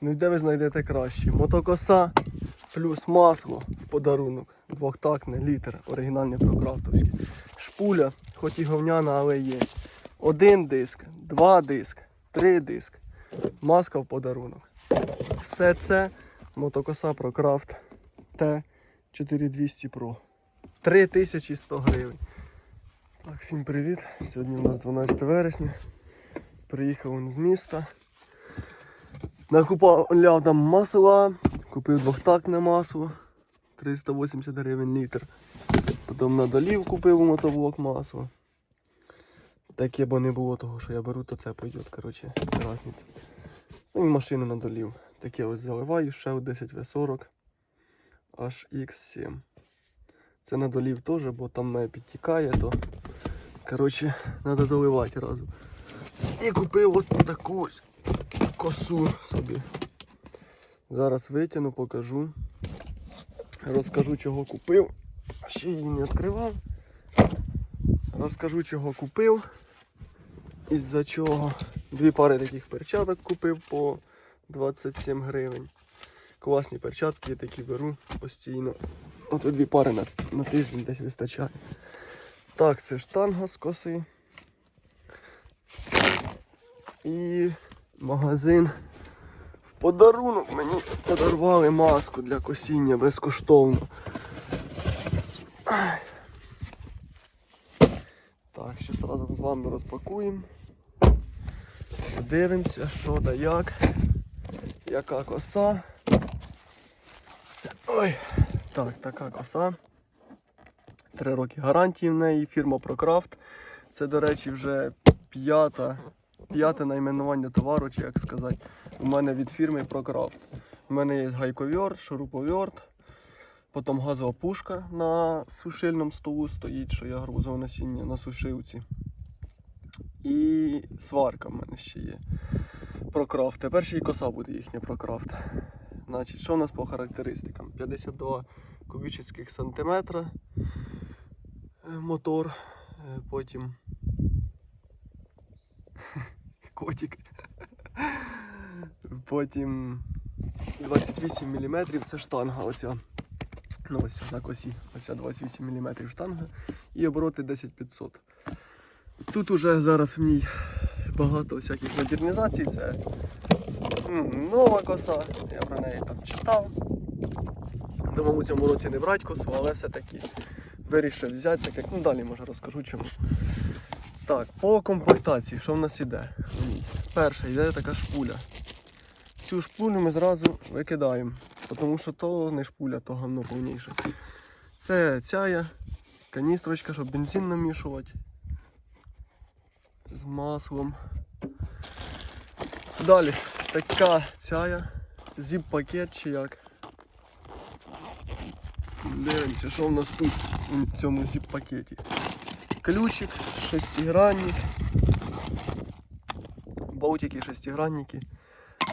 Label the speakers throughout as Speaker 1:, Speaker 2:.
Speaker 1: Ну де ви знайдете краще? Мотокоса плюс масло в подарунок. Двохтактне, літр, оригінальне прокрафтовське. Шпуля, хоч і говняна, але є. Один диск, два диск, три диск. Маска в подарунок. Все це мотокоса Прокрафт Т4200 Pro. 3100 гривень. Так, всім привіт. Сьогодні у нас 12 вересня. Приїхав він з міста. Накупав там масла, купив двохтактне масло. 380 гривень літр. Потім на долів купив мотоблок масло. Таке бо не було того, що я беру, то це пойде, коротше, разниця. Ну і машину на долів. Таке ось заливаю, ще 10 В40 HX7. Це на долів теж, бо там підтікає, то коротше, треба доливати разом. І купив от таку ось косу собі. Зараз витягну, покажу. Розкажу, чого купив. Ще її не відкривав. Розкажу, чого купив. Із-за чого. Дві пари таких перчаток купив по 27 гривень. Класні перчатки, я такі беру постійно. От дві пари на, на тиждень десь вистачає. Так, це штанга з коси. І магазин. В подарунок мені подарували маску для косіння безкоштовно. Так, зараз разом з вами розпакуємо. Подивимося, що да як. Яка коса. Ой, так, така коса. Три роки гарантії в неї, фірма Procraft. Це, до речі, вже п'ята, п'яте найменування товару, чи як сказати, у мене від фірми Procraft. У мене є гайковерт, шуруповерт, потім газова пушка на сушильному столу стоїть, що я грузив насіння на сушилці. І сварка в мене ще є. Procraft. Тепер ще й коса буде їхня Procraft. Значить, що у нас по характеристикам? 52 кубічних сантиметра е, мотор, е, потім котик. Потім 28 мм це штанга оця. Ну ось на косі. Оця 28 мм штанга і обороти 10500. Тут уже зараз в ній багато всяких модернізацій. Це нова коса, я про неї там читав. Думав у цьому році не брати косу, але все-таки вирішив взяти, так як ну далі може розкажу чому. Так, по комплектації, що в нас іде? Перша йде така шпуля. Цю шпулю ми зразу викидаємо, тому що то не шпуля, то гамно повніше. Це цяя, каністрочка, щоб бензин намішувати з маслом. Далі така цяя, зіп-пакет чи як. Дивимося, що в нас тут у цьому зіп-пакеті. Ключик, шестигранник, болтики, шестигранники.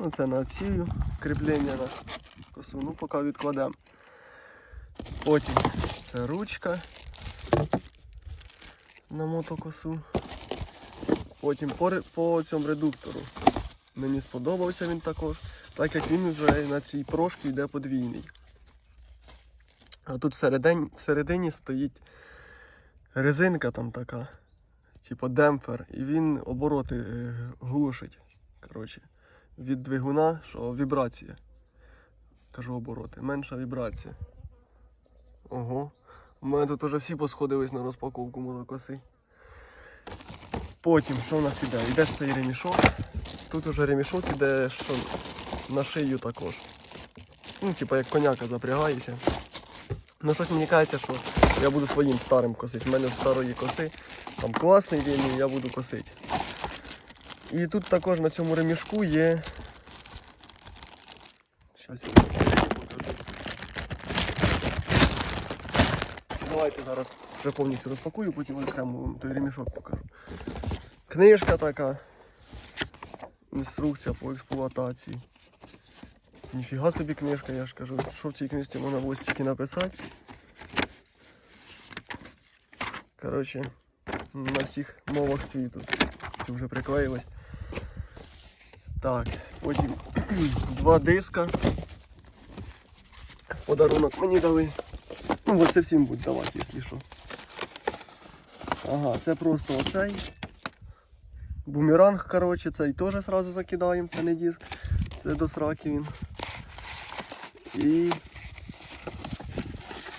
Speaker 1: Ну, це на цію кріплення на косу. Ну, поки відкладемо. Потім це ручка на мотокосу. Потім по, по цьому редуктору. Мені сподобався він також, так як він вже на цій прошці йде подвійний. А тут всередині, всередині стоїть резинка там така, типу демпфер, і він обороти е, глушить. Коротше, від двигуна, що вібрація. Кажу обороти, менша вібрація. Ого. У мене тут вже всі посходились на розпаковку мотокоси. Потім, що в нас іде? Іде цей ремішок. Тут уже ремішок іде що на шию також. Ну, типа як коняка запрягається. Ну щось мені кажеться, що я буду своїм старим косити. У мене старої коси. Там класний він, я буду косити. І тут також на цьому ремішку є. Щас я покажу. Давайте зараз вже повністю розпакую, потім окремо вам той ремішок покажу. Книжка така. Інструкція по експлуатації. Ніфіга собі книжка, я ж кажу, що в цій книжці можна було стільки написати. Коротше, на всіх мовах світу. Вже приклеїлось. Так, потім Два диска. Подарунок мені дали. Ну, бо це всім будуть давати, якщо що. Ага, це просто оцей. Бумеранг, коротше, цей теж сразу закидаємо, це не диск. Це до сраки він. І.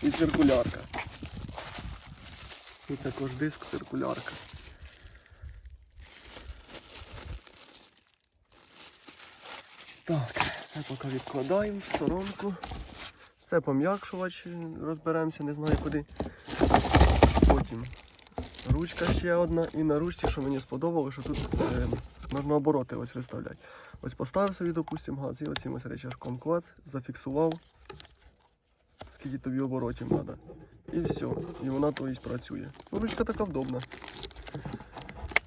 Speaker 1: І циркулярка. І також диск циркулярка. Так, це поки відкладаємо в сторонку. Це пом'якшувач, розберемося, не знаю куди. Потім ручка ще одна. І на ручці, що мені сподобалося, що тут е, можна обороти ось виставляти. Ось поставив собі, допустимо, газ і оцим ось речашком клац, зафіксував, скільки тобі оборотів треба. І все. І вона то ось працює. Ну, ручка така вдобна.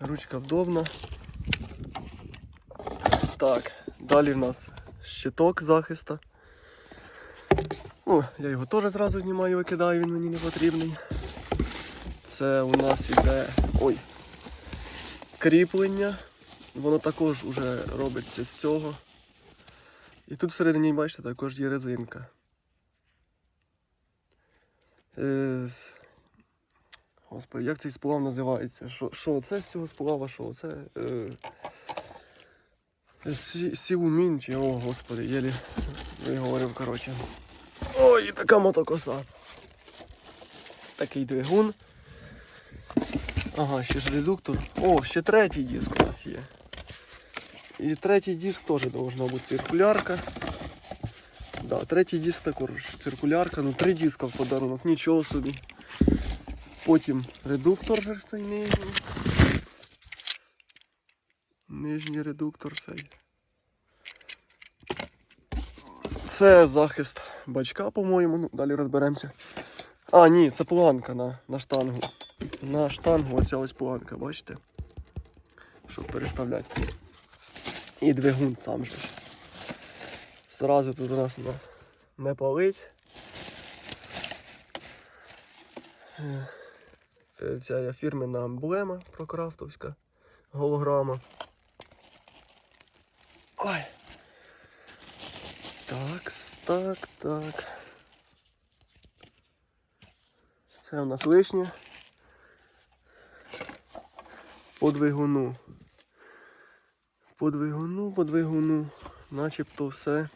Speaker 1: Ручка вдобна. Так, далі в нас щиток захиста. О, я його теж зразу знімаю, викидаю, він мені не потрібний. Це у нас іде. Ой. Кріплення. Воно також вже робиться з цього. І тут всередині, бачите, також є резинка. Е, Господи, як цей сплав називається? Що, це з цього сплава, що це? Е... Сі, сіумін чи, о господи, єлі виговорив, коротше. Ой, така мотокоса. Такий двигун. Ага, ще ж редуктор. О, ще третій диск у нас є. І третій диск теж должна бути циркулярка. Да, третій диск також циркулярка. Ну, три диска в подарунок, нічого собі. Потім редуктор же ж цей нижній. Нижній редуктор цей. Це захист бачка, по-моєму. Ну, далі розберемося. А, ні, це планка на, на штангу. На штангу оця ось планка, бачите? Щоб переставляти. І двигун сам же. Ж. Зразу тут у нас на, не палить. Е, е, Ця є фірменна емблема прокрафтовська голограма. Ой. Так, так, так. Це у нас лишнє. По двигуну. По двигуну, по двигуну. Начебто все.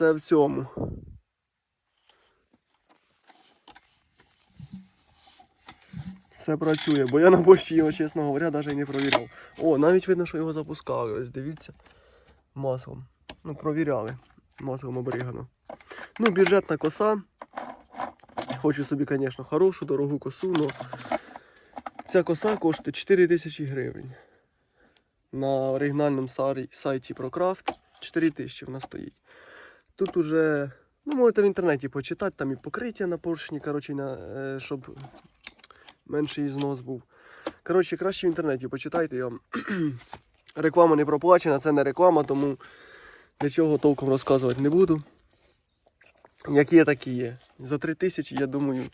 Speaker 1: Все в цьому. Все працює, бо я на бочці його, чесно говоря, навіть не провіряв. О, навіть видно, що його запускали. Ось дивіться. Маслом. Ну, провіряли. Маслом обрігано. Ну, бюджетна коса. Хочу собі, звісно, хорошу, дорогу косу, але ця коса коштує 4 тисячі гривень. На оригінальному сайті ProCraft 4 тисячі вона стоїть. Тут уже, ну, можете в інтернеті почитати, там і покриття на поршні, коротше, на, е, щоб менший знос був. Коротше, краще в інтернеті почитайте. Я вам реклама не проплачена, це не реклама, тому для чого толком розказувати не буду. Які є, такі є. За 3 тисячі, я думаю,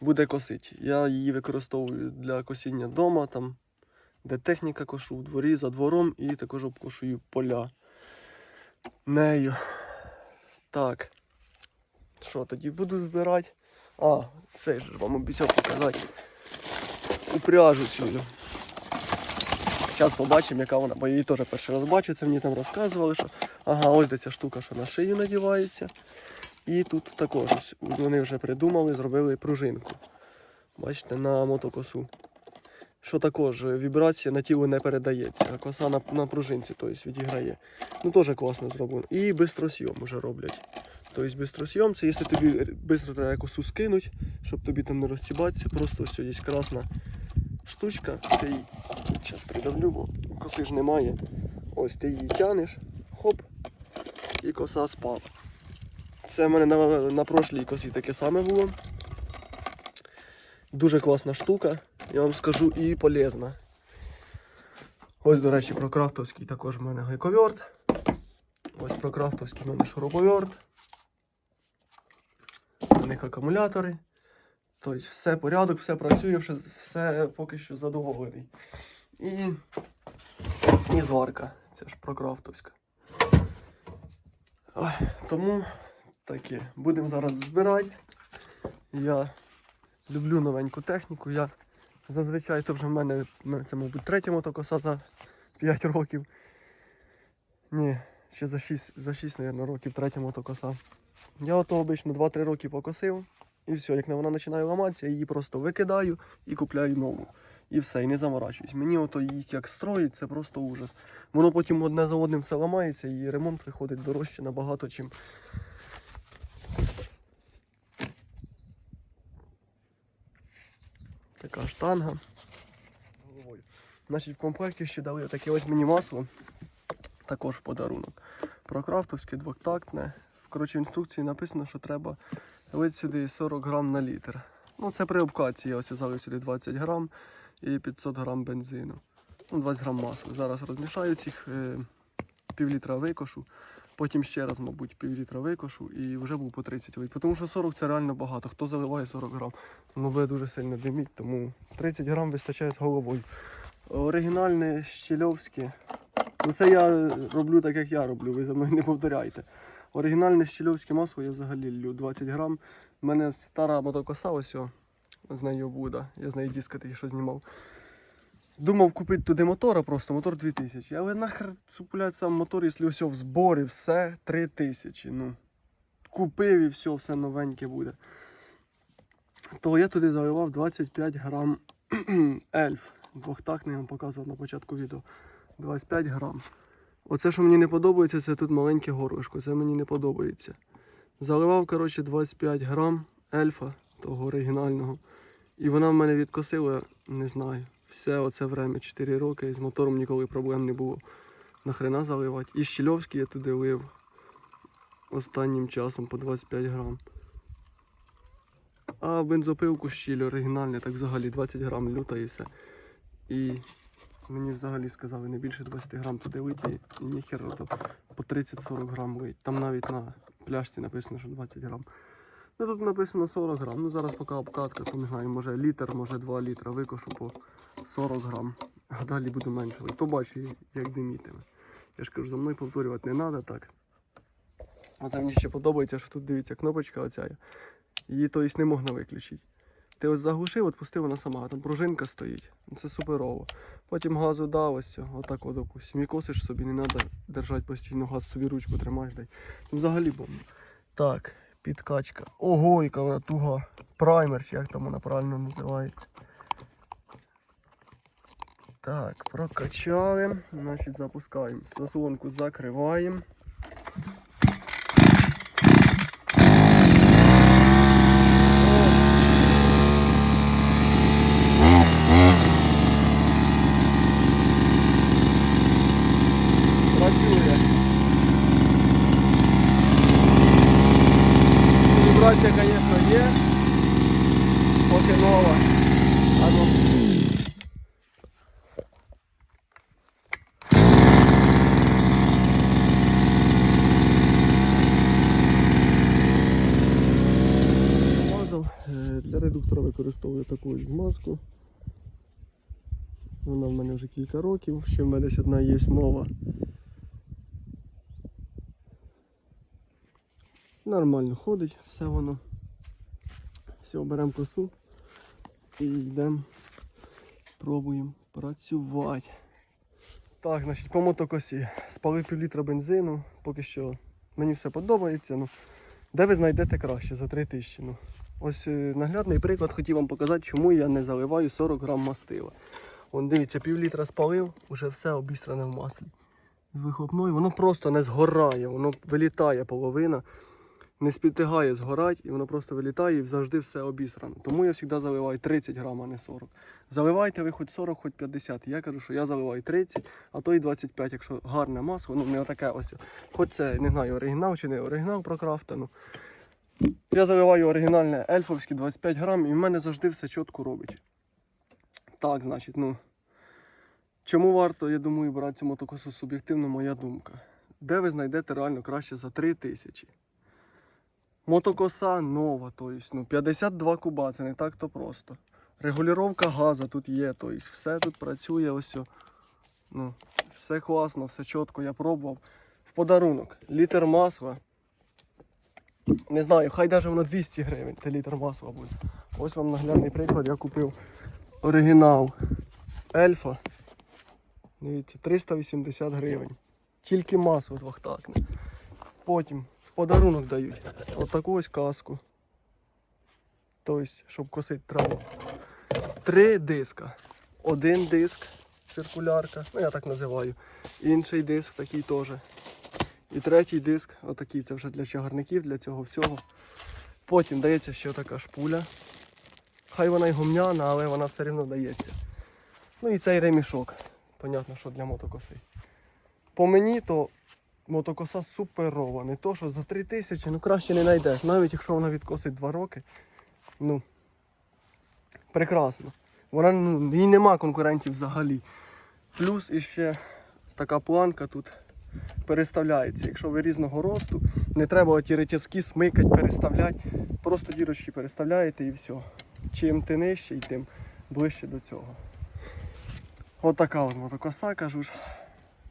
Speaker 1: буде косити. Я її використовую для косіння вдома, там, де техніка кошу, в дворі, за двором і також обкошую поля нею. Так. Що, тоді буду збирати? А, цей ж вам обіцяв показати. Упряжу цю. Зараз побачимо, яка вона, бо я її теж перший раз бачу, це мені там розказували, що ага, ось де ця штука, що на шию надівається. І тут також вони вже придумали, зробили пружинку. Бачите, на мотокосу. Що також вібрація на тіло не передається, а коса на, на пружинці тобто, відіграє. Ну теж класно зроблено. І бистросйом вже роблять. Тобто бистросйом, це якщо тобі швидко треба косу скинуть, щоб тобі там не розсібатися, просто ось є красна штучка, ти її зараз придавлю, бо коси ж немає. Ось ти її тянеш, хоп, і коса спала. Це в мене на, на прошлій косі таке саме було. Дуже класна штука, я вам скажу, і полезна. Ось, до речі, про крафтовський також в мене гайковерт. Ось про крафтовський в мене шуруповерт. У них акумулятори. Тобто все порядок, все працює, все, поки що задоволений. І, і зварка. Це ж прокрафтовська. Ой, тому таке. Будемо зараз збирати. Я люблю новеньку техніку. Я зазвичай то вже в мене це, мабуть, третя мотокоса за 5 років. Ні, ще за 6, за 6 мабуть, років третя мотокоса. Я ото обично 2-3 роки покосив. І все, як вона починає ламатися, я її просто викидаю і купляю нову. І все, і не заморачуюсь. Мені ото їх як строїть, це просто ужас. Воно потім одне за одним все ламається і ремонт виходить дорожче набагато, чим. Така штанга. Значить, в комплекті ще дали таке ось мені масло. Також в подарунок. Прокрафтовське двохтактне. Коротше, в інструкції написано, що треба лити сюди 40 грам на літр. Ну, це при обкатці я ось залив сюди 20 грам і 500 грам бензину. Ну, 20 грам масла. Зараз розмішаю цих е, пів літра викошу. Потім ще раз, мабуть, пів літра викошу і вже був по 30 вийти. Тому що 40 це реально багато. Хто заливає 40 грам, воно буде дуже сильно диміть, тому 30 грам вистачає з головою. Оригінальне щільовське. Ну це я роблю так, як я роблю, ви за мною не повторяйте. Оригінальне щільовське масло я взагалі люблю 20 грам. У мене стара мотокоса, ось з нею Буда. Я з неї диска такий, що знімав. Думав купити туди мотора, просто мотор 2000. Але нахер цупляти сам мотор, якщо все в зборі, все 3000. Ну, купив і все, все новеньке буде. То я туди заливав 25 грам ельф. Двохтактний я вам показував на початку відео. 25 грам. Оце, що мені не подобається, це тут маленьке горлишко. Це мені не подобається. Заливав, коротше, 25 грам ельфа, того оригінального. І вона в мене відкосила, не знаю. Все оце время, 4 роки, з мотором ніколи проблем не було. Нахрена заливати. І Щільовський я туди лив останнім часом по 25 грам. А бензопилку щіль оригінальне, так взагалі 20 грам люта і все. І мені взагалі сказали не більше 20 грам туди лити і ніхер то по 30-40 грам лить. Там навіть на пляшці написано, що 20 грам. Ну тут написано 40 грам. Ну зараз поки обкатка, то не знаю, може літр, може 2 літра викошу по 40 грам. А далі буду менше. Побачу, як димітиме. Я ж кажу, за мною повторювати не треба так. Оце мені ще подобається, що тут дивіться кнопочка оця. Її тобто не можна виключити. Ти ось заглушив, відпустив вона сама, там пружинка стоїть. Ну, Це суперово. Потім газу дав ось, отак от допустим. І косиш собі, не треба держати постійно газ, собі ручку тримаєш дай. Ну, взагалі бомба. Так, підкачка. Ого, яка вона туга. Праймер, чи як там вона правильно називається. Так, прокачали. Значить, запускаємо. Заслонку закриваємо. Працює. Вібрація, звісно, є. Поки нова. А ну. Змазав. Е, використовую таку змазку. Вона в мене вже кілька років. Ще в мене десь одна є нова. Нормально ходить, все воно. Все, беремо косу і йдемо, пробуємо працювати. Так, значить, по мотокосі спалив пів літра бензину, поки що мені все подобається. Ну, де ви знайдете краще за 3 тисячі? Ну, ось е, наглядний приклад хотів вам показати, чому я не заливаю 40 грам мастила. Вон дивіться, пів літра спалив, уже все обістране в маслі. З вихлопною, воно просто не згорає, воно вилітає половина, не спітигає згорать, і воно просто вилітає і завжди все обісрано. Тому я завжди заливаю 30 грам, а не 40. Заливайте ви хоч 40, хоч 50. Я кажу, що я заливаю 30, а то і 25, якщо гарне масло, ну не отаке ось. Хоч це не знаю, оригінал чи не оригінал прокрафтану. Я заливаю оригінальне ельфовське 25 грам, і в мене завжди все чітко робить. Так, значить, ну. Чому варто, я думаю, брати цю мотокосу суб'єктивно моя думка. Де ви знайдете реально краще за 3 тисячі? Мотокоса нова, тобто, ну, 52 куба, це не так то просто. Регулювання газу тут є, тобто все тут працює, ось. Ну, все класно, все чітко, я пробував. в подарунок літр масла. Не знаю, хай навіть воно 200 гривень, та літр масла буде. Ось вам наглядний приклад, я купив оригінал Ельфа. Дивіться, 380 гривень. Тільки масло двохтактне. Потім в подарунок дають отаку ось каску. Тобто, щоб косити траву. Три диска. Один диск, циркулярка, ну я так називаю. Інший диск такий теж. І третій диск, отакий, це вже для чагарників, для цього всього. Потім дається ще така шпуля. Хай вона й гумняна, але вона все одно дається. Ну і цей ремішок. Понятно, що для мотокоси. По мені то мотокоса суперова. Не то, що за 3 тисячі, ну краще не знайдеш. Навіть якщо вона відкосить 2 роки. Ну, прекрасно. Вона ну, їй нема конкурентів взагалі. Плюс іще така планка тут переставляється. Якщо ви різного росту, не треба оті ретязки смикати, переставляти. Просто дірочки переставляєте і все. Чим ти нижчий, тим ближче до цього. Отака от мотокоса, кажу ж.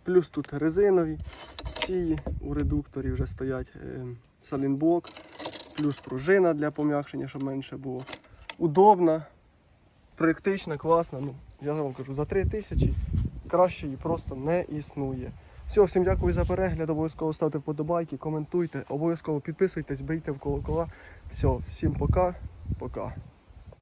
Speaker 1: Плюс тут резинові. Ці у редукторі вже стоять е, салінблок, плюс пружина для пом'якшення, щоб менше було. Удобна, практична, класна. Ну, я вам кажу, за 3 тисячі краще її просто не існує. Все, всім дякую за перегляд. Обов'язково ставте вподобайки, коментуйте, обов'язково підписуйтесь, бийте в колокола. Все, всім пока, пока.